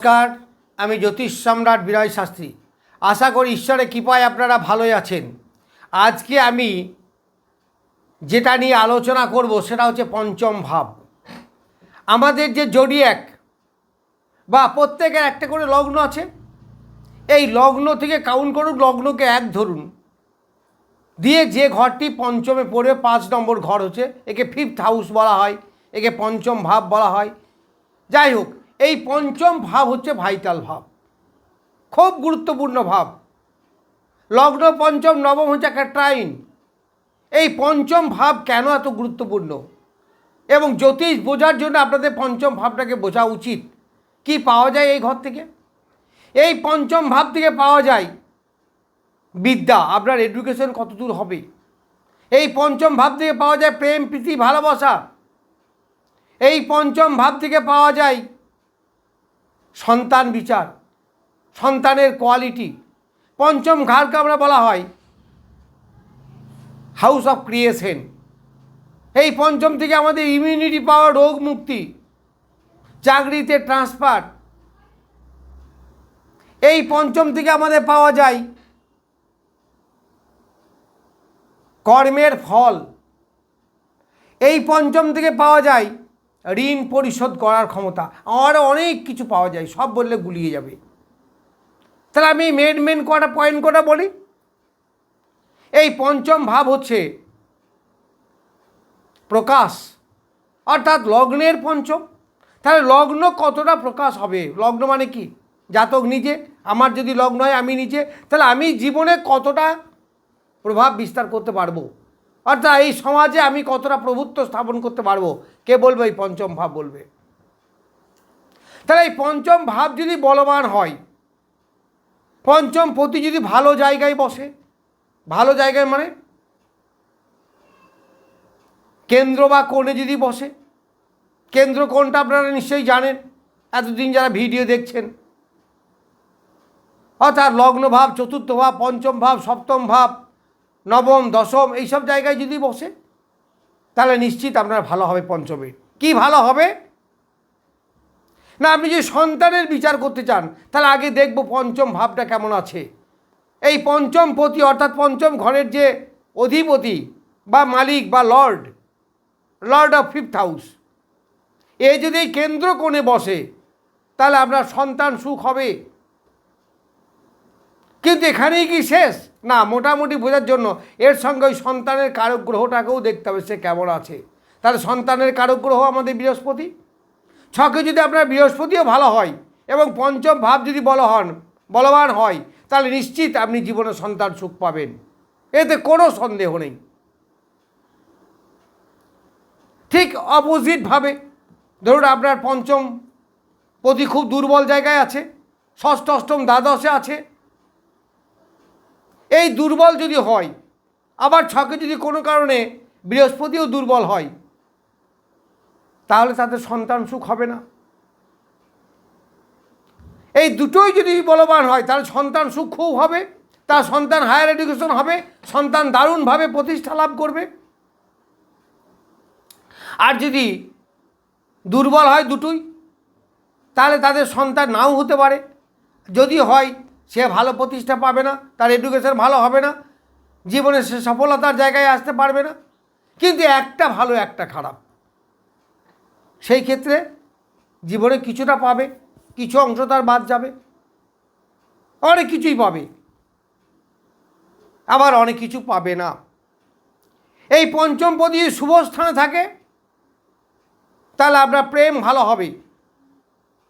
নমস্কার, আমি জ্যোতিষ সম্রাট বিরয় শাস্ত্রী। আশা করি ঈশ্বরের কৃপায় আপনারা ভালোই আছেন। আজকে আমি যেটা নিয়ে আলোচনা করব সেটা হচ্ছে পঞ্চম ভাব। আমাদের যে জডিয়াক, বা প্রত্যেকের একটা করে লগ্ন আছে, এই লগ্ন থেকে কাউন্ট করুন, লগ্নকে এক ধরুন। দিয়ে যে ঘরটি পঞ্চমে পড়বে পাঁচ নম্বর ঘর হচ্ছে, একে ফিফথ হাউস বলা হয়, একে পঞ্চম ভাব বলা হয়। যাই হোক এই পঞ্চম ভাব হচ্ছে ভাইটাল ভাব। খুব গুরুত্বপূর্ণ ভাব। লগ্ন পঞ্চম, নবম হচ্ছে একটা ট্রাইন এই পঞ্চম ভাব কেন এত গুরুত্বপূর্ণ? এবং জ্যোতিষ বোঝার জন্য আপনাদের পঞ্চম ভাবটাকে বোঝা উচিত। কি পাওয়া যায় এই ঘর থেকে? এই পঞ্চম ভাব থেকে পাওয়া যায় বিদ্যা। আপনার এডুকেশন কত দূর হবে? এই পঞ্চম ভাব থেকে পাওয়া যায় প্রেম, প্রীতি, ভালোবাসা। এই পঞ্চম ভাব থেকে পাওয়া যায় সন্তান বিচার, সন্তানের কোয়ালিটি। পঞ্চম ঘরকে আমরা বলা হয় হাউস অফ ক্রিয়েশন। এই পঞ্চম থেকে আমাদের ইমিউনিটি পাওয়ার রোগ মুক্তি, চাকরিতে ট্রান্সফার এই পঞ্চম থেকে আমাদের পাওয়া যায় কর্মের ফল। এই পঞ্চম থেকে পাওয়া যায় ঋণ পরিশোধ করার ক্ষমতা। আরও অনেক কিছু পাওয়া যায়, সব বললে গুলিয়ে যাবে। তাহলে আমি মেন মেন কটা পয়েন্ট কটা বলি? এই পঞ্চম ভাব হচ্ছে প্রকাশ, অর্থাৎ লগ্নের পঞ্চম। তাহলে লগ্ন কতটা প্রকাশ হবে? লগ্ন মানে কি? জাতক নিজে, আমার যদি লগ্ন হয় আমি নিজে। তাহলে আমি জীবনে কতটা প্রভাব বিস্তার করতে পারব? অর্থাৎ এই সমাজে আমি কতটা প্রভুত্ব স্থাপন করতে পারব? কে বলবে? এই পঞ্চম ভাব বলবে। তাহলে এই পঞ্চম ভাব যদি বলবান হয়, পঞ্চম পতি যদি ভালো জায়গায় বসে, ভালো জায়গায় মানে কেন্দ্র বা কোণে যদি বসে, কেন্দ্র কোণটা আপনারা নিশ্চয়ই জানেন, এতদিন যারা ভিডিও দেখছেন। অর্থাৎ লগ্ন ভাব, চতুর্থ ভাব, পঞ্চম ভাব, সপ্তম ভাব, নবম, দশম, এইসব জায়গায় যদি বসে তাহলে নিশ্চিত আপনার ভালো হবে পঞ্চমে। কি ভালো হবে? না, আপনি যদি সন্তানের বিচার করতে চান, তাহলে আগে দেখব পঞ্চম ভাবটা কেমন আছে। এই পঞ্চম পতি, অর্থাৎ পঞ্চম ঘরের যে অধিপতি বা মালিক বা lord lord of fifth house, এ যদি কেন্দ্র কোণে বসে, তাহলে আপনার সন্তান সুখ হবে। কিন্তু এখানেই কি শেষ? না, মোটামুটি বোঝার জন্য এর সঙ্গে ওই সন্তানের কারক গ্রহটাকেও দেখতে হবে সে কেমন আছে। তাহলে সন্তানের কারক গ্রহ আমাদের বৃহস্পতি? ছকে যদি আপনার বৃহস্পতিও ভালো হয় এবং পঞ্চম ভাব যদি বল হন বলবান হয়, তাহলে নিশ্চিত আপনি জীবনে সন্তান সুখ পাবেন। এতে কোনো সন্দেহ নেই। ঠিক অপোজিটভাবে ধরুন আপনার পঞ্চম পতি খুব দুর্বল জায়গায় আছে, ষষ্ঠ, অষ্টম দ্বাদশে আছে এই দুর্বল যদি হয়, আবার ছকে যদি কোনো কারণে বৃহস্পতিও দুর্বল হয়, তাহলে তাদের সন্তান সুখ হবে না। এই দুটোই যদি বলবান হয়, তাহলে সন্তান সুখ খুব হবে, তার সন্তান হায়ার এডুকেশন হবে, সন্তান দারুণভাবে প্রতিষ্ঠা লাভ করবে। আর যদি দুর্বল হয় দুটোই, তাহলে তাদের সন্তান নাও হতে পারে। যদি হয় সে ভালো প্রতিষ্ঠা পাবে না, তার এডুকেশন ভালো হবে না জীবনে সে সফলতার জায়গায় আসতে পারবে না। কিন্তু একটা ভালো, একটা খারাপ। সেই ক্ষেত্রে জীবনে কিছুটা পাবে, কিছু অংশ তার বাদ যাবে, অনেক কিছুই পাবে। আবার অনেক কিছু পাবে না। এই পঞ্চম পদি শুভ স্থানে থাকে, তাহলে আপনার প্রেম ভালো হবে।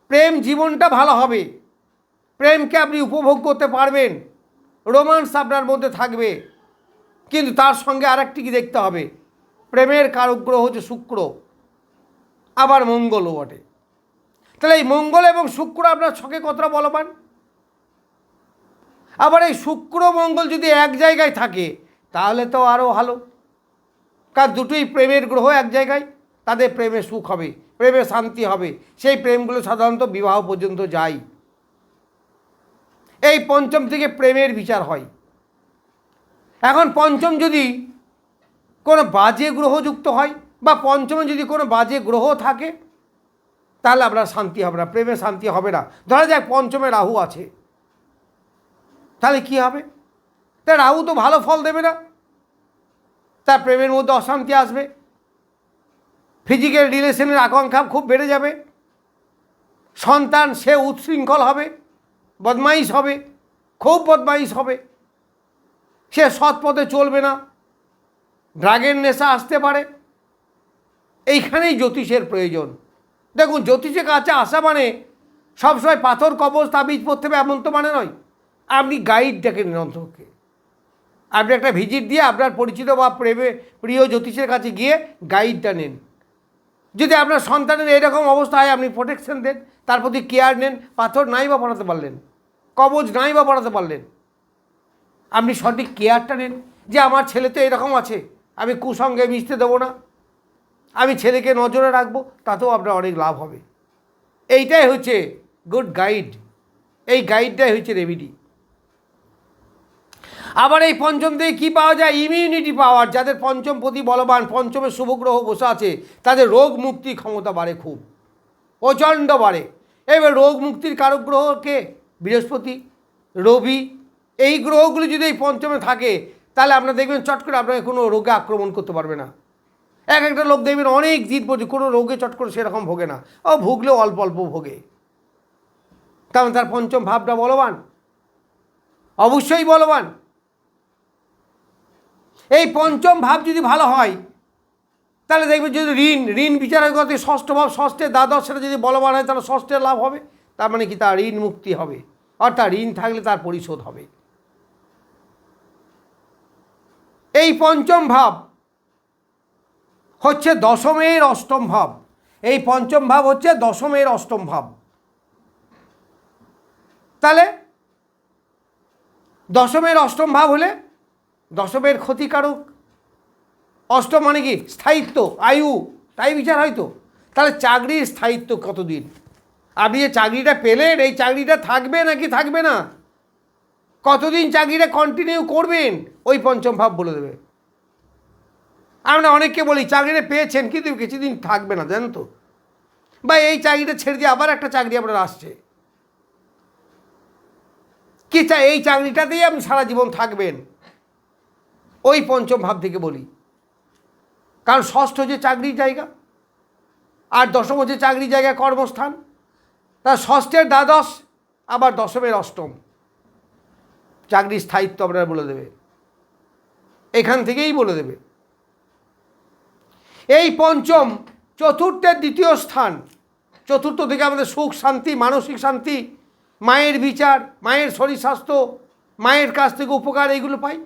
প্রেম জীবনটা ভালো হবে। প্রেমকে আপনি উপভোগ করতে পারবেন। রোমান্স আপনার মধ্যে থাকবে। কিন্তু তার সঙ্গে আরেকটি কি দেখতে হবে? প্রেমের কারগ্রহ হচ্ছে শুক্র। আবার মঙ্গলও বটে। তাহলে এই মঙ্গল এবং শুক্র আপনার ছকে কতটা বলবান? আবার এই শুক্র মঙ্গল যদি এক জায়গায় থাকে, তাহলে তো আরও ভালো। কারণ দুটোই প্রেমের গ্রহ এক জায়গায়। তাদের প্রেমে সুখ হবে, প্রেমে শান্তি হবে। সেই প্রেমগুলো সাধারণত বিবাহ পর্যন্ত যায়। এই পঞ্চম থেকে প্রেমের বিচার হয়। এখন পঞ্চম যদি কোনো বাজে গ্রহ যুক্ত হয় বা পঞ্চমে যদি কোনো বাজে গ্রহ থাকে, তাহলে আপনার শান্তি হবে না প্রেমে শান্তি হবে না। ধরা যাক পঞ্চমে রাহু আছে। তাহলে কি হবে? তা রাহু তো ভালো ফল দেবে না। তার প্রেমের মধ্যে অশান্তি আসবে। ফিজিক্যাল রিলেশনের আকাঙ্ক্ষা খুব বেড়ে যাবে। সন্তান সে উচ্ছৃঙ্খল হবে। বদমাইশ হবে, খুব বদমাইশ হবে। সে সৎ পথে চলবে না, ড্রাগের নেশা আসতে পারে। এইখানেই জ্যোতিষের প্রয়োজন। দেখুন, জ্যোতিষের কাছে আসা মানে সবসময় পাথর কবচ তাবিজ পড়তে হবে, এমন তো মানে নয়। আপনি গাইড দেখেন অন্তকে আপনি একটা ভিজিট দিয়ে আপনার পরিচিত বা প্রেমে প্রিয় জ্যোতিষের কাছে গিয়ে গাইডটা নেন। যদি আপনার সন্তানের এরকম অবস্থা হয় আপনি প্রোটেকশন দেন, তার প্রতি কেয়ার নেন, পাথর নাই বা পড়াতে পারলেন। কবজ নাই বা পড়াতে পারলেন। আপনি সঠিক কেয়ারটা নেন। যে আমার ছেলে তো এরকম আছে, আমি কুসঙ্গে মিশতে দেবো না। আমি ছেলেকে নজরে রাখব, তাতেও আপনার অনেক লাভ হবে। এইটাই হচ্ছে গুড গাইড এই গাইডটাই হচ্ছে রেমিডি আবার এই পঞ্চম থেকে কী পাওয়া যায়? ইমিউনিটি পাওয়ার যাদের পঞ্চম প্রতি বলবান, পঞ্চমে শুভগ্রহ বসে আছে, তাদের রোগ মুক্তির ক্ষমতা বাড়ে খুব। প্রচণ্ড বাড়ে। এবার রোগ মুক্তির কারক গ্রহকে বৃহস্পতি, রবি, এই গ্রহগুলি যদি এই পঞ্চমে থাকে, তাহলে আপনারা দেখবেন চট করে আপনাকে কোনো রোগে আক্রমণ করতে পারবে না। এক একটা লোক দেখবেন অনেক দিন পর্যন্ত কোনো রোগে চট করে সেরকম ভোগে না। ও ভুগলেও অল্প অল্প ভোগে। কারণ তার পঞ্চম ভাবটা বলবান। অবশ্যই বলবান। এই পঞ্চম ভাব যদি ভালো হয়, তাহলে দেখবেন যদি ঋণ ঋণ বিচারের কথা ষষ্ঠ ভাব ষষ্ঠের দ্বাদশ, সেটা যদি বলবান হয়, তাহলে ষষ্ঠের লাভ হবে। তার মানে কি তার ঋণ মুক্তি হবে। অর্থাৎ ঋণ থাকলে তার পরিশোধ হবে। এই পঞ্চম ভাব হচ্ছে দশমের অষ্টম ভাব। এই পঞ্চম ভাব হচ্ছে দশমের অষ্টম ভাব। তাহলে দশমের অষ্টম ভাব হলে দশমের ক্ষতিকারক। অষ্টম মানে কি? স্থায়িত্ব, আয়ু, তাই বিচার হয়তো তাহলে চাকরির স্থায়িত্ব কতদিন? আপনি যে চাকরিটা পেলেন, এই চাকরিটা থাকবে নাকি থাকবে না? কতদিন চাকরিটা কন্টিনিউ করবেন? ওই পঞ্চম ভাব বলে দেবে। আমরা অনেককে বলি, চাকরিটা পেয়েছেন, কিন্তু কিছুদিন থাকবে না। জানেন তো? বা এই চাকরিটা ছেড়ে দিয়ে আবার একটা চাকরি আপনার আসছে। কি চাই এই চাকরিটাতেই আপনি সারা জীবন থাকবেন? ওই পঞ্চম ভাব থেকে বলি। কারণ ষষ্ঠ হচ্ছে চাকরির জায়গা, আর দশম হচ্ছে চাকরির জায়গা কর্মস্থান তার ষষ্ঠের দ্বাদশ, আবার দশমের অষ্টম। চাকরির স্থায়িত্ব আপনারা বলে দেবে। এখান থেকেই বলে দেবে। এই পঞ্চম, চতুর্থের দ্বিতীয় স্থান। চতুর্থ থেকে আমাদের সুখ, শান্তি, মানসিক শান্তি, মায়ের বিচার, মায়ের শরীর স্বাস্থ্য, মায়ের কাছ থেকে উপকার এইগুলো পাই।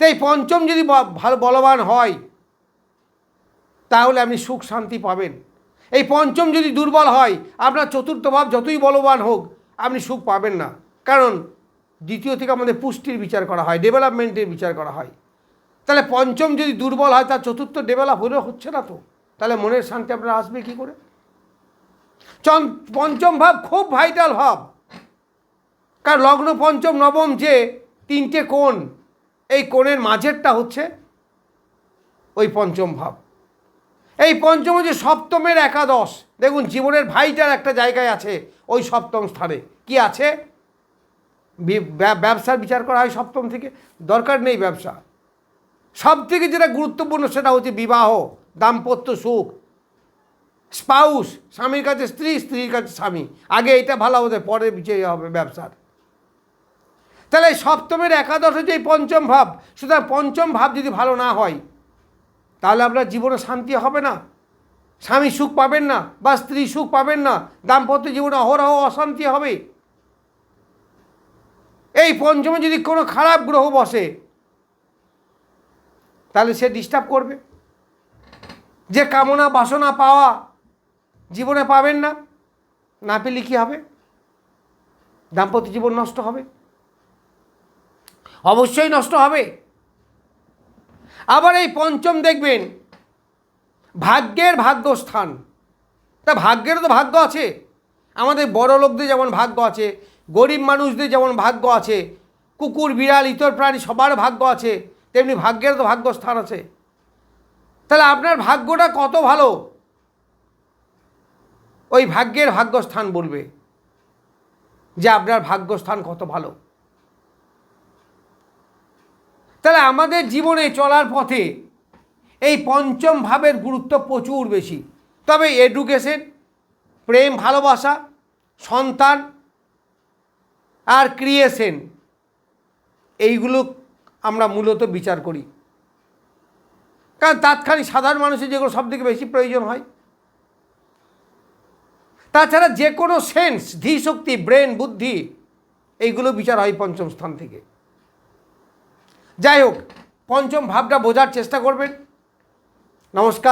তাই পঞ্চম যদি ভালো বলবান হয়, তাহলে আপনি সুখ, শান্তি পাবেন। এই পঞ্চম যদি দুর্বল হয়, আপনার চতুর্থ ভাব যতই বলবান হোক, আপনি সুখ পাবেন না। কারণ দ্বিতীয় থেকে আমাদের পুষ্টির বিচার করা হয় ডেভেলপমেন্টের বিচার করা হয়। তাহলে পঞ্চম যদি দুর্বল হয়, তার চতুর্থ ডেভেলপ হলেও হচ্ছে না তো। তাহলে মনের শান্তি আপনার আসবে কি করে? পঞ্চম ভাব খুব ভাইটাল ভাব। কারণ লগ্ন পঞ্চম, নবম যে তিনটে কোণ, এই কোণের মাঝেরটা হচ্ছে ওই পঞ্চম ভাব। এই পঞ্চম হচ্ছে সপ্তমের একাদশ। দেখুন, জীবনের ভাইটার একটা জায়গায় আছে ওই সপ্তম স্থানে। কি আছে? ব্যবসার বিচার করা হয় সপ্তম থেকে। দরকার নেই ব্যবসা। সব থেকে যেটা গুরুত্বপূর্ণ সেটা হচ্ছে বিবাহ, দাম্পত্য সুখ। স্পাউস, স্বামীর কাছে স্ত্রী, স্ত্রীর কাছে স্বামী। আগে এটা ভালো হতে পরে বিজয়ী হবে ব্যবসার। তাহলে সপ্তমের একাদশ হচ্ছে এই পঞ্চম ভাব। সুতরাং পঞ্চম ভাব যদি ভালো না হয় তাহলে আপনার জীবনে শান্তি হবে না। স্বামী সুখ পাবেন না, বা স্ত্রী সুখ পাবেন না, দাম্পত্য জীবনে অহরহ অশান্তি হবে। এই পঞ্চমে যদি কোনো খারাপ গ্রহ বসে, তাহলে সে ডিস্টার্ব করবে। যে কামনা বাসনা পাওয়া জীবনে পাবেন না না পেলে কী হবে? দাম্পত্য জীবন নষ্ট হবে। অবশ্যই নষ্ট হবে। আবার এই পঞ্চম দেখবেন, ভাগ্যের ভাগ্যস্থান। তা ভাগ্যেরও তো ভাগ্য আছে। আমাদের বড় লোকদের যেমন ভাগ্য আছে, গরিব মানুষদের যেমন ভাগ্য আছে, কুকুর, বিড়াল, ইতর প্রাণী সবার ভাগ্য আছে, তেমনি ভাগ্যের তো ভাগ্যস্থান আছে। তাহলে আপনার ভাগ্যটা কত ভালো? ওই ভাগ্যের ভাগ্যস্থান বলবে যে আপনার ভাগ্যস্থান কত ভালো। তাহলে আমাদের জীবনে চলার পথে এই পঞ্চম ভাবের গুরুত্ব প্রচুর বেশি। তবে এডুকেশন প্রেম, ভালোবাসা, সন্তান আর ক্রিয়েশন এইগুলো আমরা মূলত বিচার করি। কারণ তাৎক্ষণিক সাধারণ মানুষের যেগুলো সব থেকে বেশি প্রয়োজন হয়। তাছাড়া যে কোনো সেন্স ধীশক্তি ব্রেন বুদ্ধি, এইগুলো বিচার হয় পঞ্চম স্থান থেকে। যাই হোক পঞ্চম ভাবটা বোঝার চেষ্টা করবেন। নমস্কার।